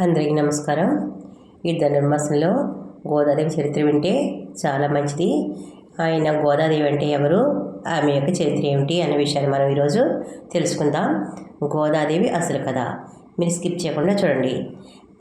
అందరికీ నమస్కారం. ఈ ధనుర్మాసంలో గోదాదేవి చరిత్ర వింటే చాలా మంచిది. ఆయన గోదాదేవి అంటే ఎవరు? ఆమె యొక్క చరిత్ర ఏమిటి అనే విషయాన్ని మనం ఈరోజు తెలుసుకుందాం. గోదాదేవి అసలు కథ. మీరు స్కిప్ చేయకుండా చూడండి.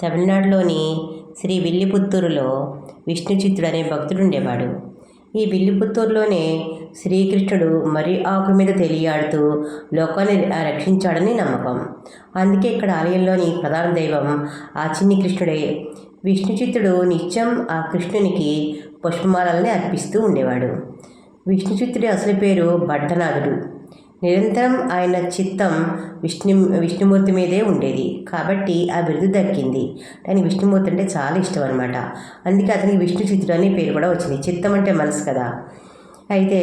తమిళనాడులోని శ్రీ విల్లిపుత్తూరులో విష్ణుచిత్తుడు అనే భక్తుడు ఉండేవాడు. ఈ విల్లిపుత్తూరులోనే శ్రీకృష్ణుడు మరి ఆకు మీద తెలియాడుతూ లోకాన్ని రక్షించాడని నమ్మకం. అందుకే ఇక్కడ ఆలయంలోని ప్రధాన దైవం ఆ చిన్ని కృష్ణుడే. విష్ణుచిత్తుడు నిత్యం ఆ కృష్ణునికి పుష్పమాలని అర్పిస్తూ ఉండేవాడు. విష్ణుచిత్తుడి అసలు పేరు భట్టనాథుడు. నిరంతరం ఆయన చిత్తం విష్ణు విష్ణుమూర్తి మీదే ఉండేది. కాబట్టి ఆ బిరుదు దక్కింది. దానికి విష్ణుమూర్తి అంటే చాలా ఇష్టం అనమాట అందుకే అతనికి విష్ణు చిత్తుడు అనే పేరు కూడా వచ్చింది. చిత్తం అంటే మనసు కదా. అయితే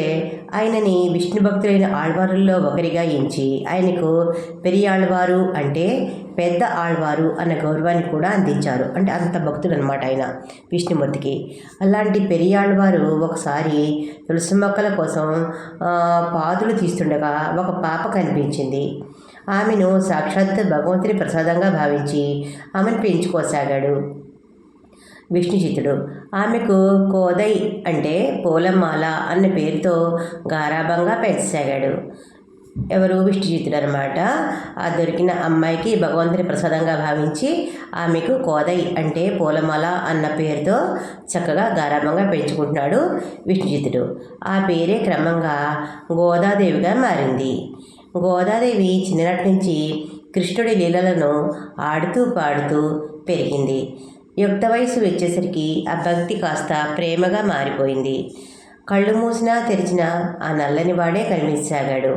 ఆయనని విష్ణు భక్తులైన ఆళ్వారుల్లో ఒకరిగా ఎంచి ఆయనకు పెరియాళ్వారు అంటే పెద్ద ఆళ్వారు అన్న గౌరవాన్ని కూడా అందించారు. అంటే అంత భక్తుడు అనమాట ఆయన విష్ణుమూర్తికి. అలాంటి పెరియాళ్వారు ఒకసారి తులసి మొక్కల కోసం పాదులు తీస్తుండగా ఒక పాప కనిపించింది. ఆమెను సాక్షాత్ భగవంతుని ప్రసాదంగా భావించి ఆమెను పెంచుకోసాగాడు. విష్ణుజితుడు. ఆమెకు కోదై అంటే పూలమాల అన్న పేరుతో గారాభంగా పెంచసాగాడు. ఎవరు? విష్ణుజితుడు అనమాట ఆ దొరికిన అమ్మాయికి భగవంతుని ప్రసాదంగా భావించి ఆమెకు కోదై అంటే పూలమాల అన్న పేరుతో చక్కగా గారాభంగా పెంచుకుంటున్నాడు విష్ణుజితుడు. ఆ పేరే క్రమంగా గోదాదేవిగా మారింది. గోదాదేవి చిన్ననాటి నుంచి కృష్ణుడి లీలలను ఆడుతూ పాడుతూ పెరిగింది. యుక్త వయసు వచ్చేసరికి ఆ భక్తి కాస్త ప్రేమగా మారిపోయింది. కళ్ళు మూసినా తెరిచినా ఆ నల్లని వాడే కనిపించసాగాడు.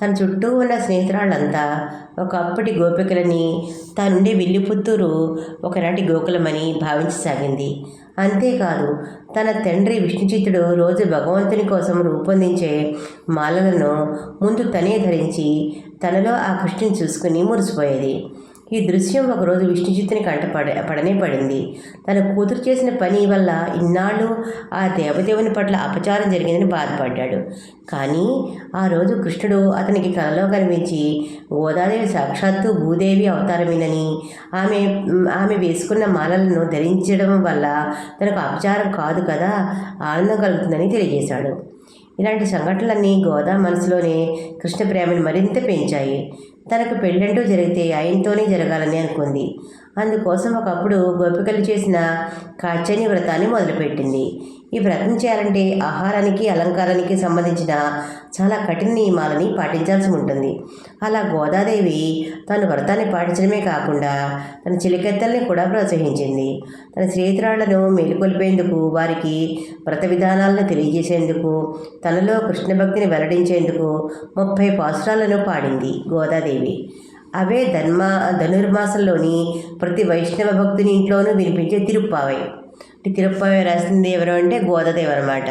తన చుట్టూ ఉన్న స్నేహితురాళ్ళంతా ఒకప్పటి గోపికలని తానుండే విల్లిపుత్తూరు ఒకనాటి గోకులమని భావించసాగింది. అంతేకాదు తన తండ్రి విష్ణుచిత్తుడు రోజు భగవంతుని కోసం రూపొందించే మాలలను ముందు తనే ధరించి తనలో ఆ కృష్ణుని చూసుకుని మురిసిపోయేది. ఈ దృశ్యం ఒకరోజు విష్ణుజిత్తుని కంట పడ పడనే పడింది. తన కూతురు చేసిన పని వల్ల ఇన్నాళ్ళు ఆ దేవదేవుని పట్ల అపచారం జరిగిందని బాధపడ్డాడు. కానీ ఆ రోజు కృష్ణుడు అతనికి కలలో కనిపించి గోదాదేవి సాక్షాత్తు భూదేవి అవతారమేనని ఆమె ఆమె వేసుకున్న మాలలను ధరించడం వల్ల తనకు అపచారం కాదు కదా ఆనందం కలుగుతుందని తెలియజేశాడు. ఇలాంటి సంఘటనలన్నీ గోదా మనసులోనే కృష్ణ ప్రేమను మరింత పెంచాయి. తనకు పెళ్ళంటూ జరిగితే ఆయనతోనే జరగాలని అనుకుంది. అందుకోసం ఒకప్పుడు గోపికలు చేసిన కాచని వ్రతాన్ని మొదలుపెట్టింది. ఈ వ్రతం చేయాలంటే ఆహారానికి అలంకారానికి సంబంధించిన చాలా కఠిన నియమాలని పాటించాల్సి ఉంటుంది. అలా గోదాదేవి తన వ్రతాన్ని పాటించడమే కాకుండా తన చిలికెత్తల్ని కూడా ప్రోత్సహించింది. తన స్నేహితురాళ్ళను మేలుకొల్పేందుకు వారికి వ్రత విధానాలను తెలియజేసేందుకు తనలో కృష్ణ భక్తిని వెల్లడించేందుకు ముప్పై పాసురాలను పాడింది గోదాదేవి. అవే ధన్మ ధనుర్మాసంలోని ప్రతి వైష్ణవ భక్తుని ఇంట్లోనూ వినిపించే తిరుప్పావై. తిరుప్పావై రాసింది ఎవరు అంటే గోదాదేవి అనమాట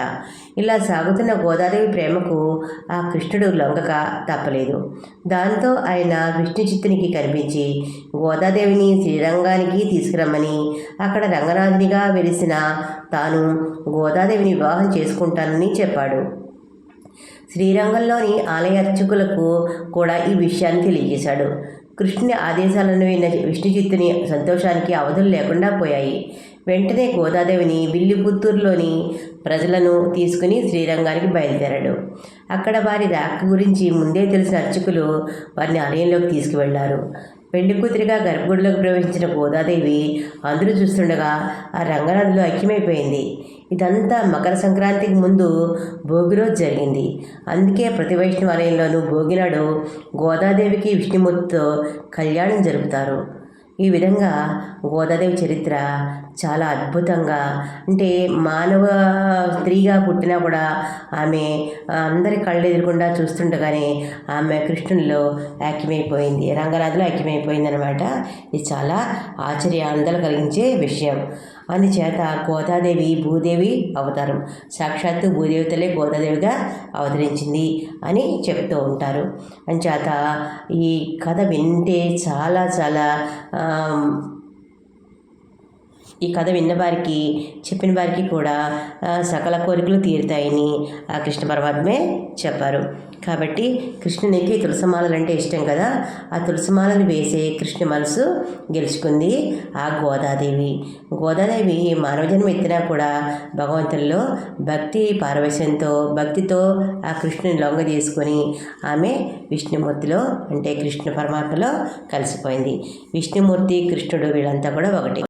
ఇలా సాగుతున్న గోదాదేవి ప్రేమకు ఆ కృష్ణుడు లొంగక తప్పలేదు. దాంతో ఆయన విష్ణు చిత్తునికి కనిపించి గోదాదేవిని శ్రీరంగానికి తీసుకురమ్మని అక్కడ రంగనాథునిగా వెలిసిన తాను గోదాదేవిని వివాహం చేసుకుంటానని చెప్పాడు. శ్రీరంగంలోని ఆలయ అర్చకులకు కూడా ఈ విషయాన్ని తెలియజేశాడు. కృష్ణుని ఆదేశాలను విన్న విష్ణుచిత్తుని సంతోషానికి అవధులు లేకుండా పోయాయి. వెంటనే గోదాదేవిని విల్లిపుత్తూరులోని ప్రజలను తీసుకుని శ్రీరంగానికి బయలుదేరాడు. అక్కడ వారి రాక గురించి ముందే తెలిసిన అర్చకులు వారిని ఆలయంలోకి తీసుకువెళ్ళారు. పెళ్ళి కూతురిగా గర్భగుడిలోకి ప్రవేశించిన గోదాదేవి అందరూ చూస్తుండగా ఆ రంగనాథులు ఐక్యమైపోయింది. ఇదంతా మకర సంక్రాంతికి ముందు భోగి రోజు జరిగింది. అందుకే ప్రతి వైష్ణవాలయంలోనూ భోగినాడు గోదాదేవికి విష్ణుమూర్తితో కళ్యాణం జరుపుతారు. ఈ విధంగా గోదాదేవి చరిత్ర చాలా అద్భుతంగా అంటే మానవ స్త్రీగా పుట్టినా కూడా ఆమె అందరి కళ్ళు ఎదురకుండా చూస్తుండగానే ఆమె కృష్ణునిలో ఐక్యమైపోయింది రంగనాథులో ఐక్యమైపోయింది అనమాట ఇది చాలా ఆశ్చర్య ఆనందాలు కలిగించే విషయం. అందుచేత గోదాదేవి భూదేవి అవతారం సాక్షాత్తు భూదేవతలే గోదాదేవిగా అవతరించింది అని చెప్తూ ఉంటారు. అంచేత ఈ కథ వింటే చాలా చాలా um, ఈ కథ విన్నవారికి చెప్పిన వారికి కూడా సకల కోరికలు తీరుతాయని ఆ కృష్ణ పరమాత్మే చెప్పారు. కాబట్టి కృష్ణునికి తులసిమాలలు అంటే ఇష్టం కదా? ఆ తులసిమాలను వేసే కృష్ణ మనసు గెలుచుకుంది ఆ గోదాదేవి. గోదాదేవి మానవ జన్మ ఎత్తినా కూడా భగవంతుల్లో భక్తి పారవశ్యంతో భక్తితో ఆ కృష్ణుని లొంగ తీసుకొని ఆమె విష్ణుమూర్తిలో అంటే కృష్ణ పరమాత్మలో కలిసిపోయింది. విష్ణుమూర్తి కృష్ణుడు వీళ్ళంతా కూడా ఒకటి.